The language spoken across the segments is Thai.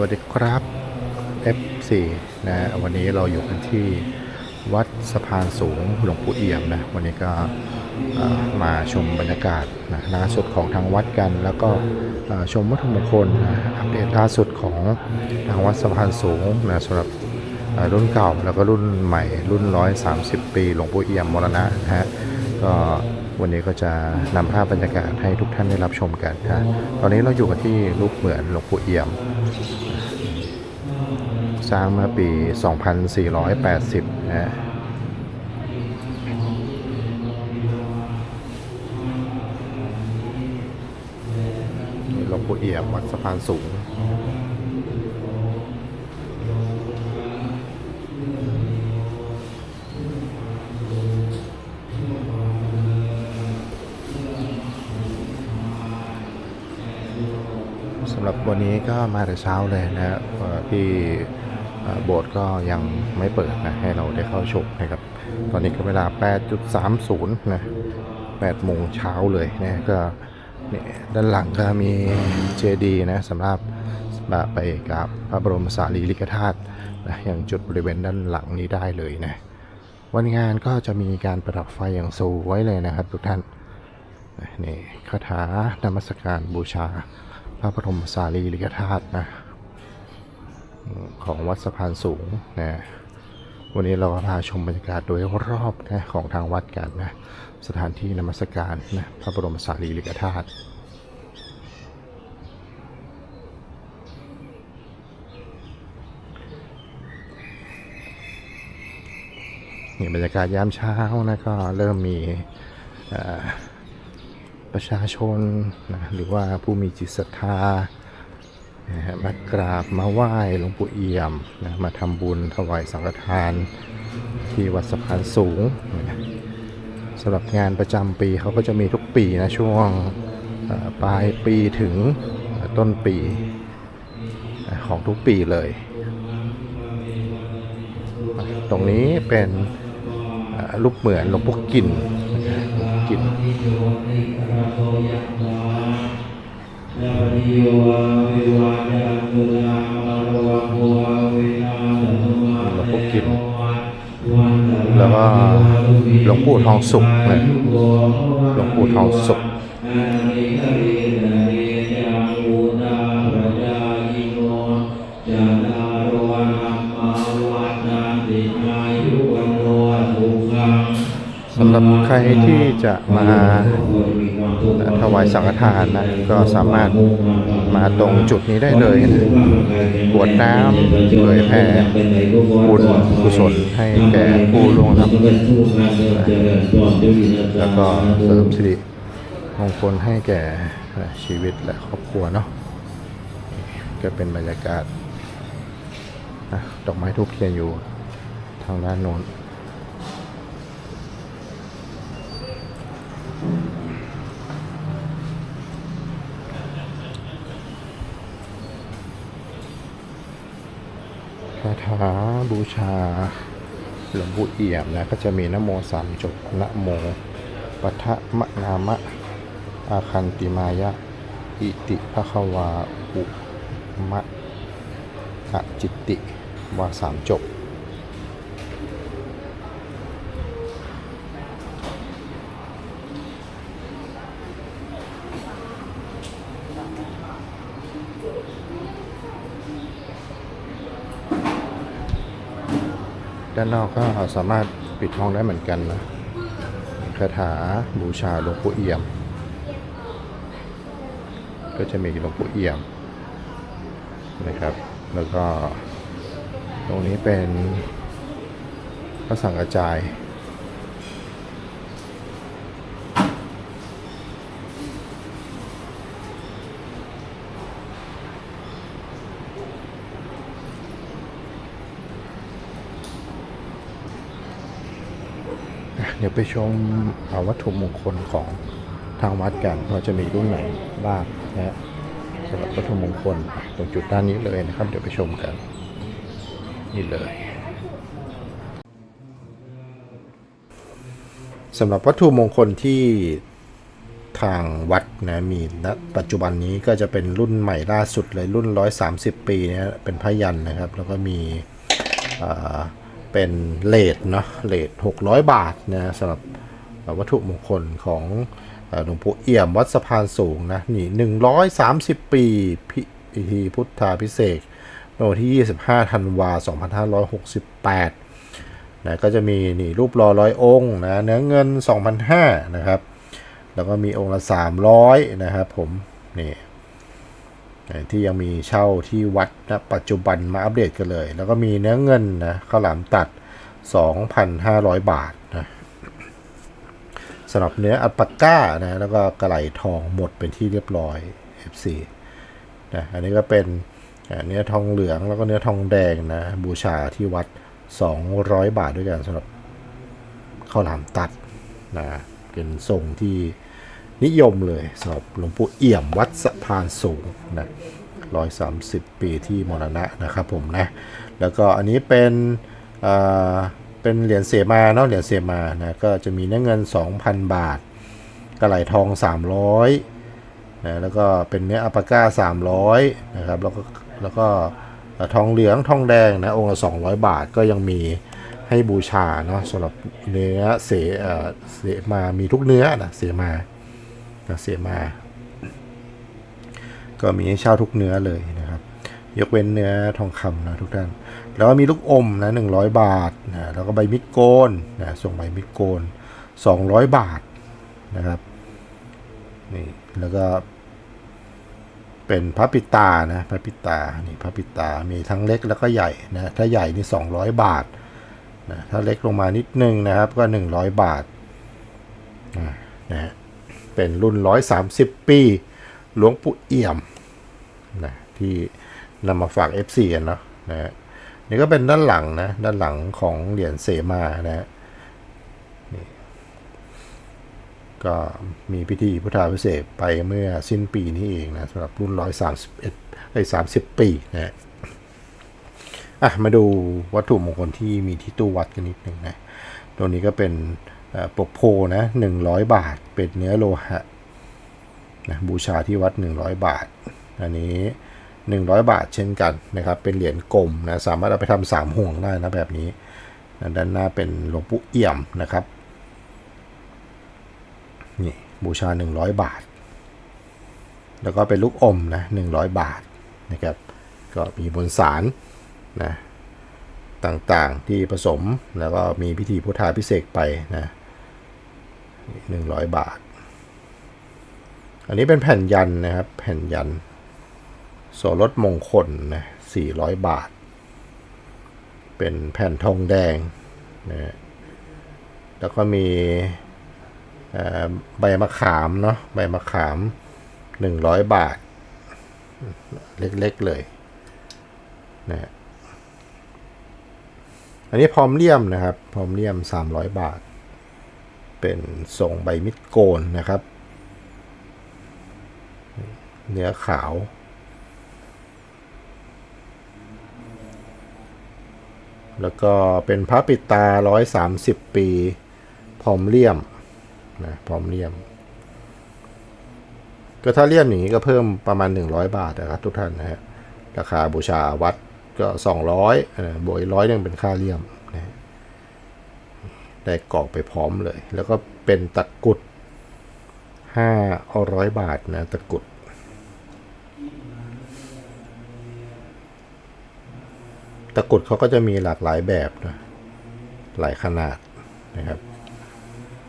วัสดีครับ F4 นะวันนี้เราอยู่กันที่วัดสะพานสูงหลวงปู่เอี่ยมนะวันนี้ก็มาชมบรรยากาศนะล่าสุดของทางวัดกัน แล้วก็ชมวัตถุมงคลนะอัปเดตล่าสุดของทางวัดสะพานสูงนะสำหรับรุ่นเก่าแล้วก็รุ่นใหม่รุ่น 130 ปี หลวงปู่เอี่ยมมรณะนะฮะก็วันนี้ก็จะนำภาพบรรยากาศให้ทุกท่านได้รับชมกันนะตอนนี้เราอยู่กันที่รูปเหมือนหลวงปู่เอี่ยม สร้างเมื่อปี 2480 นะนี่หลวงปู่เอี่ยมวัดสะพานสูงสำหรับวันนี้ก็มาแต่เช้าเลยนะฮะเอ่อที่ โบสถ์ก็ยังไม่เปิดนะให้เราได้เข้าชมนะครับ ตอนนี้ก็เวลา 8.30 นะ8โมงเช้าเลยนะก็นี่ด้านหลังก็มีเจดีย์นะสำหรับไปกับพระบรมสารีริกธาตุนะอย่างจุดบริเวณด้านหลังนี้ได้เลยนะวันงานก็จะมีการประดับไฟอย่างสวยเลยนะครับทุกท่านนี่คาถานมัสการบูชา พระบรมสารีริกธาตุนะ ของวัดสะพานสูงนะวันนี้เราก็พาชมบรรยากาศโดยรอบนะของทางวัดกันนะสถานที่นมัสการนะพระบรมสารีริกธาตุนี่บรรยากาศยามเช้านะก็เริ่มมีประชาชนนะหรือว่าผู้มีจิตศรัทธา นะฮะมากราบมาไหว้หลวงปู่เอี่ยมนะมาทำบุญถวายสังฆทานที่วัดสะพานสูงนะสำหรับงานประจำปีเขาก็จะมีทุกปีนะช่วงปลายปีถึงต้นปีของทุกปีเลย ตรงนี้เป็นรูปเหมือนหลวงปู่กินนะหลวงปู่กินหลวงปู่กินแล้วก็หลวงปู่ทองสุขนะหลวงปู่ทองสุขสำหรับใครที่จะมา ถวายสังฆทานนะก็สามารถมาตรงจุดนี้ได้เลยนะกวดน้ำเผยแผ่บุญกุศลให้แก่ผู้ล่วงลับแล้วก็เสริมสิริมงคลให้แก่ชีวิตและครอบครัวเนาะก็เป็นบรรยากาศนะดอกไม้ทูบเทียนอยู่ทางด้านโน้น คาบูชาหลวงปู่เอี่ยมนะก็จะมีนโมสามจบนะโมปัทะมะนามะ อาคันติมายะ อิติภควาอุมะอจิตติวาสามจบ ด้านนอกก็สามารถปิดห้องได้เหมือนกันนะคาถาบูชาหลวงปู่เอี่ยม ก็จะมีหลวงปู่เอี่ยมนะครับ แล้วก็ตรงนี้เป็นพระสังฆจาย เดี๋ยวไปชมวัตถุมงคลของทางวัดกันว่าจะมีรุ่นไหนบ้างนะฮะสำหรับวัตถุมงคลตรงจุดด้านนี้เลยนะครับ เดี๋ยวไปชมกัน นี่เลยสำหรับวัตถุมงคลที่ทางวัดนะมีณปัจจุบันนี้ก็จะเป็นรุ่นใหม่ล่าสุดเลยรุ่น 130 ปีเนี่ยเป็นพยันนะครับ แล้วก็มีอ่า เป็นเลทเนาะเลท600 บาทนะสำหรับวัตถุมงคลของหลวงปู่เอี่ยมวัดสะพานสูงนะนี่ 130 ปีพิธีพุทธาพิเศษกวันที่ 25 ธันวา 2568นะก็จะมีนี่รูปหล่อร้อยองค์นะเนื้อเงิน 2,500นะครับ แล้วก็มีองค์ละ 300 นะครับผม นี่ ที่ยังมีเช่าที่วัดนะปัจจุบันมาอัปเดตกันเลย แล้วก็มีเนื้อเงินนะข้าวหลามตัด 2,500 บาทนะสำหรับเนื้ออัลปาก้านะแล้วก็กระไหลทองหมดเป็นที่เรียบร้อย FC นะอันนี้ก็เป็นอ่าเนื้อทองเหลืองแล้วก็เนื้อทองแดงนะบูชาที่วัด 200 บาทด้วยกันสำหรับข้าวหลามตัดนะเป็นทรงที่ นิยมเลยสำหรับหลวงปู่เอี่ยมวัดสะพานสูงนะ130ปีที่มรณะนะครับผมนะ แล้วก็อันนี้เป็นอ่าเป็นเหรียญเสมาเนาะเหรียญเสมานะก็จะมีเนื้อเงิน 2,000 บาทกระไหลทอง 300นะแล้วก็เป็นเนื้ออัปปาก้า 300นะครับแล้วก็แล้วก็ทองเหลืองทองแดงนะองค์ละ 200 บาทก็ยังมีให้บูชาเนาะสำหรับเนื้อเสเอ่อเสมามีทุกเนื้อนะเสมา นะเสมา ก็มีให้เช่าทุกเนื้อเลยนะครับ ยกเว้นเนื้อทองคำนะทุกท่าน แล้วก็มีลูกอมนะหนึ่งร้อยบาทนะแล้วก็ใบมิดโกนนะส่งใบมิดโกนสองร้อยบาทนะครับนี่แล้วก็เป็นพระปิตานะพระปิตานี่พระปิตามีทั้งเล็กแล้วก็ใหญ่นะถ้าใหญ่นี่ 200 บาทนะถ้าเล็กลงมานิดนึงนะครับก็ 100 บาทอ่านะฮะ เป็นรุ่น 130 ปี หลวงปู่เอี่ยมนะที่นำมาฝาก FC กันเนาะนะนี่ก็เป็นด้านหลังนะด้านหลังของเหรียญเสมานะฮะก็มีพิธีพุทธาพิเศษไปเมื่อสิ้นปีนี้เองนะสำหรับรุ่น 131ไอ้30 ปีนะฮะอะมาดูวัตถุมงคลที่มีที่ตู้วัดกันนิดหนึ่งนะตัวนี้ก็เป็น ปกโพนะ100บาท เป็นเนื้อโลหะนะบูชาที่วัด 100 บาท อันนี้ 100 บาทเช่นกันนะครับ เป็นเหรียญกลมนะสามารถเอาไปทำสามห่วงได้นะแบบนี้นะด้านหน้าเป็นหลวงปู่เอี่ยมนะครับนี่บูชา 100 บาท แล้วก็เป็นลูกอมนะ100 บาทนะครับก็มีบนสารนะต่างๆที่ผสมแล้วก็มีพิธีพุทธาพิเศษไปนะ 100บาท อันนี้เป็นแผ่นยันนะครับ แผ่นยัน โสรถมงคลนะ400บาท เป็นแผ่นทองแดงนะแล้วก็มีใบมะขามเนาะใบมะขามหนึ่งร้อยบาท เล็กๆเลยนะฮะอันนี้พร้อมเลี่ยมนะครับ พร้อมเลี่ยม300บาท เป็นทรงใบมิดโกนนะครับ เนื้อขาว แล้วก็เป็นพระปิดตา 130 ปีพร้อมเลี่ยมนะพร้อมเลี่ยม ก็ถ้าเลี่ยมอย่างนี้ก็เพิ่มประมาณ 100 บาทนะครับทุกท่านนะฮะราคาบูชาวัดก็ 200เออบวกร้อยหนึ่งเป็นค่าเลี่ยม ได้กรอกไปพร้อมเลย แล้วก็เป็นตะกุด500บาทนะตะกุดตะกุดเขาก็จะมีหลากหลายแบบนะหลายขนาดนะครับ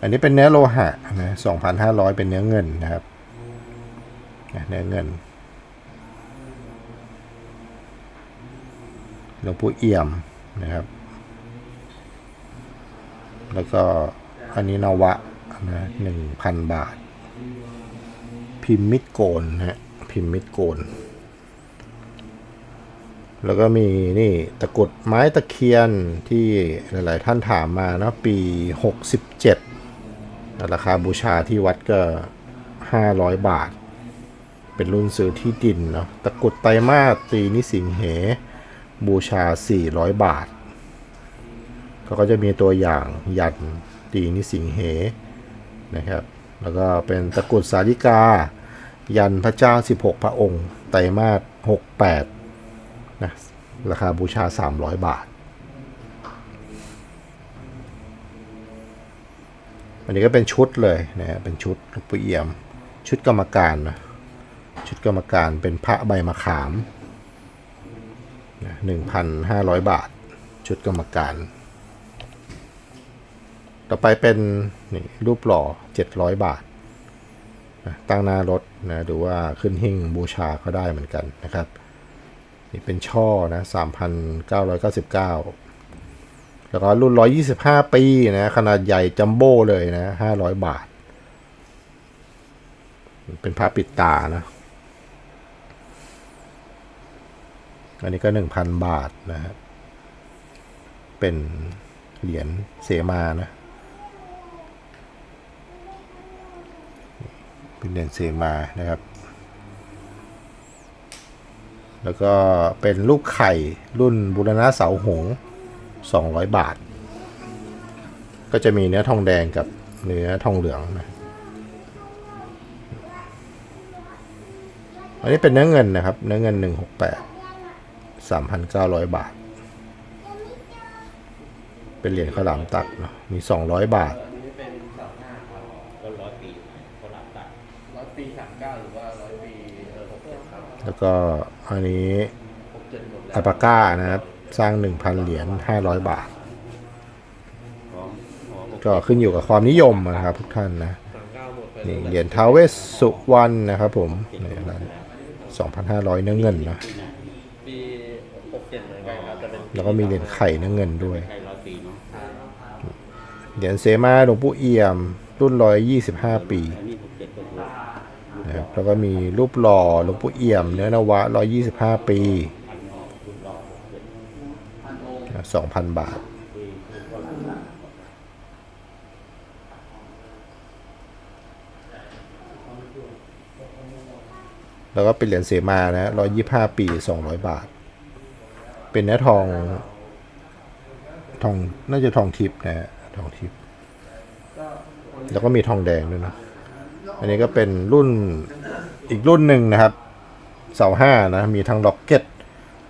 อันนี้เป็นเนื้อโลหะนะ2,500เป็นเนื้อเงินนะครับเนื้อเงินหลวงปู่เอี่ยมนะครับ แล้วก็อันนี้นวะนะ1,000บาท พิมพ์มิดโกนนะฮะพิมพ์มิดโกน แล้วก็มีนี่ตะกุดไม้ตะเคียนที่หลายๆท่านถามมาเนอะปี 67 ราคาบูชาที่วัดก็ 500 บาท เป็นรุ่นซื้อที่ดินเนาะตะกุดไตรมาสตีนิสิงเห บูชา 400 บาท เขาก็จะมีตัวอย่างยันตีนิสิงเหนะครับ แล้วก็เป็นตะกรุดสาริกา ยันพระเจ้า 16 พระองค์ ไตรมาส68นะราคาบูชา 300 บาท อันนี้ก็เป็นชุดเลยนะเป็นชุดลวงปู่เอี่ยม ชุดกรรมการนะชุดกรรมการเป็นพระใบมะขามหนึ่งพันห้าร้อยบาท ชุดกรรมการ ต่อไปเป็นนี่รูปหล่อเจ็ดร้อยบาท ตั้งหน้ารถนะหรือว่าขึ้นหิ้งบูชาก็ได้เหมือนกันนะครับ นี่เป็นช่อนะสามพันเก้าร้อยเก้าสิบเก้าแล้วก็รุ่นร้อยยี่สิบห้าปีนะ ขนาดใหญ่จัมโบ้เลยนะห้าร้อยบาท เป็นพระปิดตานะ อันนี้ก็หนึ่งพันบาทนะครับเป็นเหรียญเสมานะ เป็นเหรียญเสมานะครับ แล้วก็เป็นลูกไข่รุ่นบุรณะเสาหงส์200 บาท ก็จะมีเนื้อทองแดงกับเนื้อทองเหลืองนะอันนี้เป็นเนื้อเงินนะครับ เนื้อเงิน 168 3,900 บาท เป็นเหรียญข้าวหลามตัดเนาะมี 200 บาท แล้วก็อันนี้อัลปาก้านะครับ สร้าง 1,000 เหรียญ500 บาทพร้อมพร้อมก็ขึ้นอยู่กับความนิยมนะครับทุกท่านนะเหมดไปนี่เหรียญทาวเวสสุวรรณนะครับผมนี่ร้าน2,500 เนื้อเงินนะแล้วก็มีเหรียญไข่เนื้อเงินด้วย เหรียญเสมาหลวงปู่เอี่ยม รุ่น 125 ปี นะครับแล้วก็มีรูปหล่อหลวงปู่เอี่ยม เนื้อนวะ 125 ปีพันหอรุ่นรอเจ็ดนะ2,000 บาทปีก็หลับตาแล้วก็เป็นเหรียญเสมานะ125 ปี 200 บาท เป็นเนื้อทอง ทอง น่าจะทองทิพย์นะฮะทองทิพย์แล้วก็มีทองแดงด้วยนะ อันนี้ก็เป็นรุ่นอีกรุ่นหนึ่งนะครับเสาห้านะมีทั้งล็อกเก็ต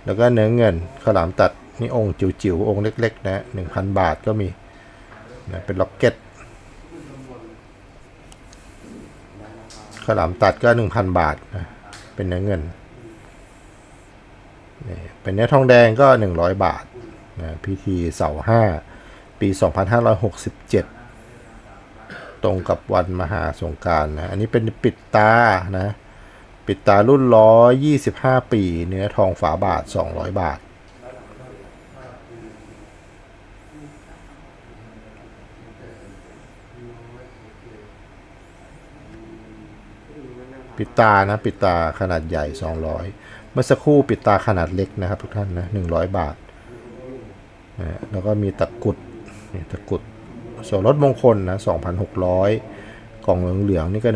แล้วก็เนื้อเงินข้าวหลามตัดนี่องค์จิ๋วๆองค์เล็กๆนะหนึ่งพันบาทก็มีนะเป็นล็อกเก็ตข้าวหลามตัดก็หนึ่งพันบาทนะเป็นเนื้อเงินนี่เป็นเนื้อทองแดงก็หนึ่งร้อยบาทนะพิธีเสาห้าปีสองพันห้าร้อยหกสิบเจ็ด ตรงกับวันมหาสงการนะ อันนี้เป็นปิดตานะ ปิดตารุ่นร้อยยี่สิบห้าปี เนื้อทองฝาบาทสองร้อยบาท ปิดตานะ ปิดตาขนาดใหญ่200เมื่อสักครู่ปิดตาขนาดเล็กนะครับทุกท่านนะ100บาท แล้วก็มีตะกุดนี่ตะกุด ส่วนลดมงคลนะ2,600 กล่องเหลืองๆนี่ก็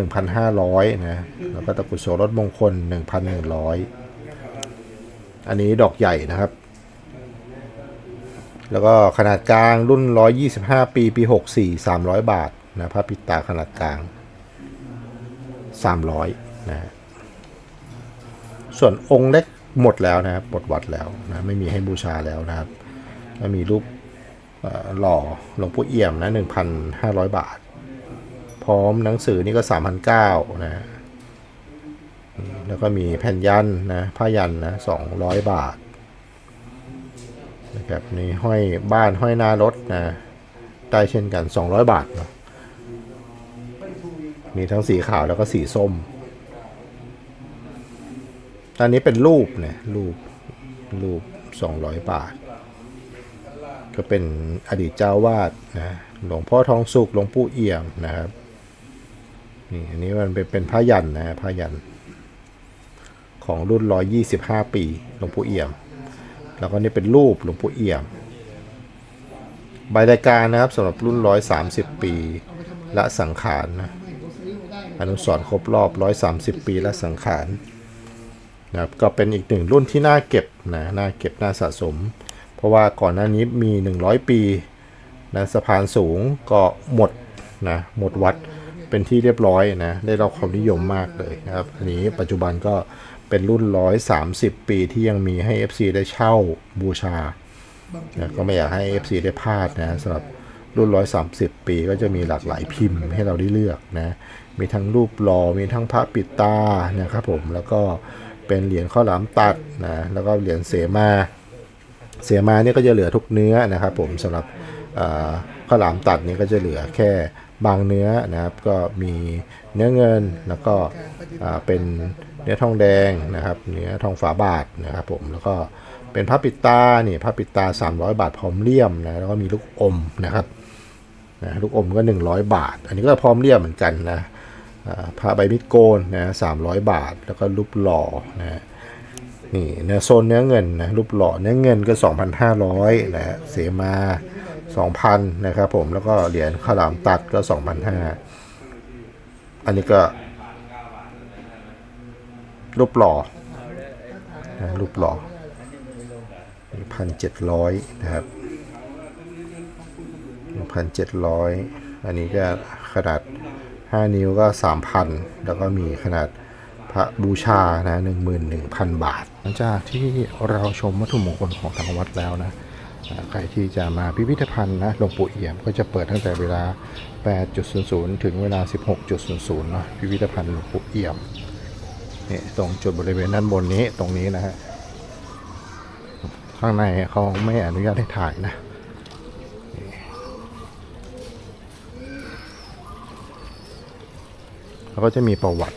1,500 นะ แล้วก็ตะกุดโสรถมงคล 1,100 อันนี้ดอกใหญ่นะครับ แล้วก็ขนาดกลางรุ่น 125 ปี ปี 64 300 บาทนะพระปิตาขนาดกลาง 300 นะฮะส่วนองค์เล็กหมดแล้วนะครับหมดวัดแล้วนะไม่มีให้บูชาแล้วนะครับมีรูป หล่อหลวงปู่เอี่ยมนะ 1,500 บาท พร้อมหนังสือนี่ก็ 3,900 นะ แล้วก็มีแผ่นยันนะผ้ายันนะ200 บาทนะครับนี่ห้อยบ้านห้อยหน้ารถนะได้เช่นกัน 200 บาทเนาะมีทั้งสีขาวแล้วก็สีส้มอันนี้เป็นรูปเนี่ยรูปรูป 200 บาท ก็เป็นอดีตเจ้าวาดนะหลวงพ่อทองสุขหลวงปู่เอี่ยมนะครับนี่อันนี้มันเป็นเป็นผ้ายันนะฮะผ้ายัน ของรุ่น125ปีหลวงปู่เอี่ยม แล้วก็นี่เป็นรูปหลวงปู่เอี่ยม ใบรายการนะครับสำหรับรุ่น130ปีละสังขารนะอนุสรณ์ครบรอบ130ปีและสังขารนะครับก็เป็นอีกหนึ่งรุ่นที่น่าเก็บนะน่าเก็บน่าสะสม ราะว่าก่อนหน้านี้มี 100 ปีนะสะพานสูงก็หมดนะหมดวัดเป็นที่เรียบร้อยนะได้รับความนิยมมากเลยนะครับอันนี้ปัจจุบันก็เป็นรุ่น 130 ปีที่ยังมีให้ FC ได้เช่าบูชานะก็ไม่อยากให้ FC ได้พลาดนะสำหรับรุ่น 130 ปีก็จะมีหลากหลายพิมพ์ให้เราได้เลือกนะมีทั้งรูปหล่อมีทั้งพระปิดตานะครับผมแล้วก็เป็นเหรียญข้าวหลามตัดนะแล้วก็เหรียญเสมา เสียมาเนี่ยก็จะเหลือทุกเนื้อนะครับผมสำหรับข้าวหลามตัดเนี่ยก็จะเหลือแค่บางเนื้อนะครับก็มีเนื้อเงินแล้วก็เป็นเนื้อทองแดงนะครับ เนื้อทองฝาบาทนะครับผมแล้วก็เป็นพระปิดตานี่พระปิดตา 300 บาทพร้อมเลี่ยมนะแล้วก็มีลูกอมนะครับนะลูกอมก็ 100 บาท อันนี้ก็พร้อมเลี่ยมเหมือนกันนะอ่าพระใบมิดโกนนะ300บาท แล้วก็รูปหล่อนะ นี่เนื้อโซนเนื้อเงินนะรูปหล่อเนื้อเงินก็ 2,500นะฮะเสมา 2,000 นะครับผมแล้วก็เหรียญข้าวหลามตัดก็ 2,500 อันนี้ก็ รูปหล่อนะรูปหล่อพันเจ็ดร้อยนะครับพันเจ็ดร้อยอันนี้ก็ขนาด 5 นิ้วก็ 3,000 แล้วก็มีขนาด พระบูชานะ11,000บาท หลังจากที่เราชมวัตถุมงคลของทางวัดแล้วนะใครที่จะมาพิพิธภัณฑ์นะหลวงปู่เอี่ยมก็จะเปิดตั้งแต่เวลา 8.00 ถึงเวลา 16.00เนาะพิพิธภัณฑ์หลวงปู่เอี่ยมนี่ตรงจุดบริเวณด้านบนนี้ตรงนี้นะฮะข้างในเขาไม่อนุญาตให้ถ่ายนะแล้วก็จะมีประวัติ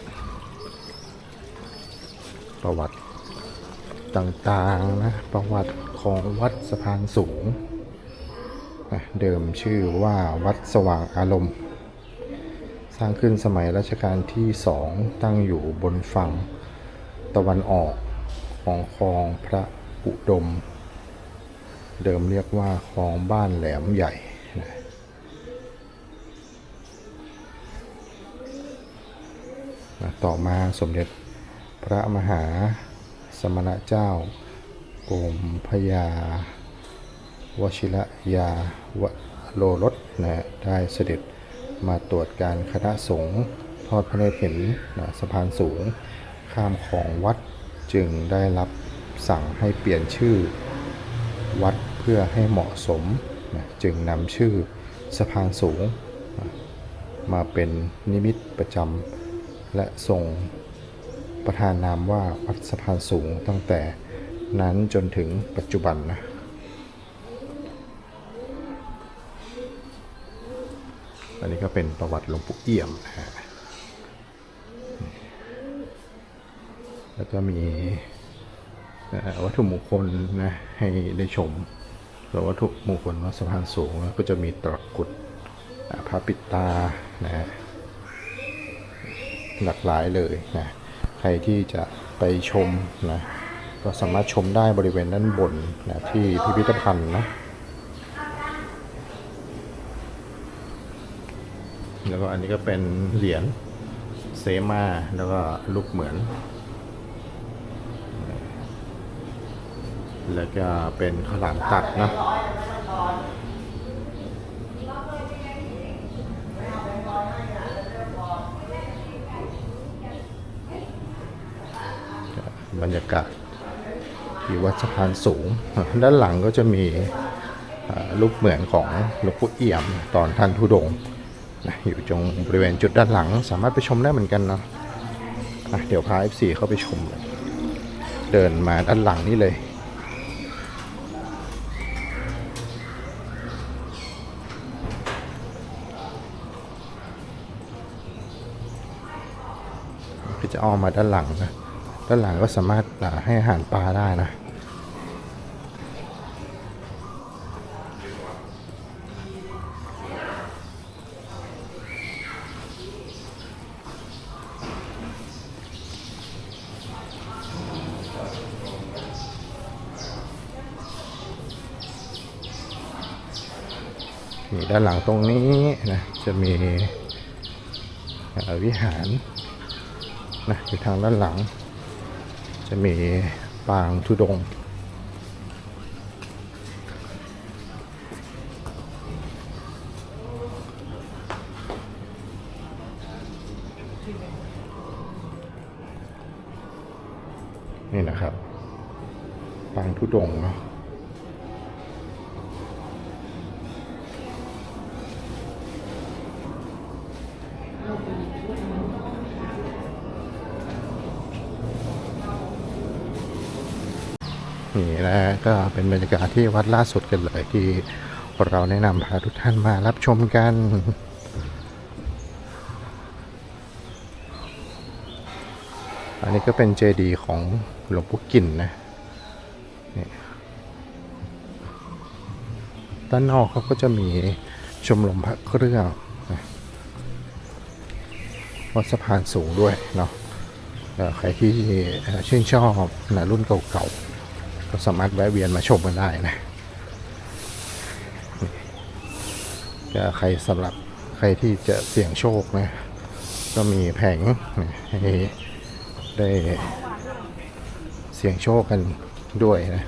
ประวัติต่างๆนะประวัติของวัดสะพานสูง เดิมชื่อว่าวัดสว่างอารมณ์ สร้างขึ้นสมัยรัชกาลที่สองตั้งอยู่บนฝั่งตะวันออกของคลองพระอุดม เดิมเรียกว่าคลองบ้านแหลมใหญ่นะต่อมาสมเด็จ พระมหาสมณเจ้ากรมพยาวชิระยาวโลรสนะฮะได้เสด็จมาตรวจการคณะสงฆ์ทอดพระเนตรเห็นนะสะพานสูงข้ามของวัดจึงได้รับสั่งให้เปลี่ยนชื่อวัดเพื่อให้เหมาะสมนะจึงนำชื่อสะพานสูงนะมาเป็นนิมิตประจำและทรง ประธานนามว่าวัดสะพานสูงตั้งแต่นั้นจนถึงปัจจุบันนะอันนี้ก็เป็นประวัติหลวงปู่เอี่ยมนะฮะแล้วก็มีวัตถุมงคลนะให้ได้ชมส่วนวัตถุมงคลวัดสะพานสูงก็จะมีตรกุดพระปิดตานะหลากหลายเลยนะ รที่จะไปชมนะก็สามารถชมได้บริเวณด้านบนนะที่พิพิธภัณฑ์นะแล้วก็อันนี้ก็เป็นเหรียญเซมาแล้วก็ลูกเหมือน แล้วก็เป็นข้าวหลามตัดนะ บรรยากาศที่วัดสะพานสูง ด้านหลังก็จะมีรูปเหมือนของหลวงปู่เอี่ยมตอนท่านทุดงนะอยู่ตรงบริเวณจุดด้านหลังสามารถไปชมได้เหมือนกันนะะเดี๋ยวพา F4 เข้าไปชมเลยเดินมาด้านหลังนี่เลย ก็จะอ้อมมาด้านหลังนะ ด้านหลังก็สามารถให้อาหารปลาได้นะนี่ด้านหลังตรงนี้นะจะมีวิหารนะอยู่ทางด้านหลัง จะมีปางทุดง นี่นะครับ ปางทุดงเนาะ นี่นะก็เป็นบรรยากาศที่วัดล่าสุดกันเลยที่เราแนะนำพาทุกท่านมารับชมกันอันนี้ก็เป็นเจดีย์ของหลวงปู่กินนะนี่ด้านนอกเขาก็จะมีชมรมพระเครื่องนะวัดสะพานสูงด้วยเนาะใครที่ชื่นชอบนะรุ่นเก่าๆ ก็สามารถแวะเวียนมาชมกันได้นะก็ใครสำหรับใครที่จะเสี่ยงโชคนะก็มีแผงให้ได้เสี่ยงโชคกันด้วยนะ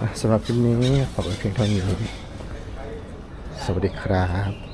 อะสำหรับคลิปนี้ขอบคุณเพียงเท่านี้ สวัสดีครับ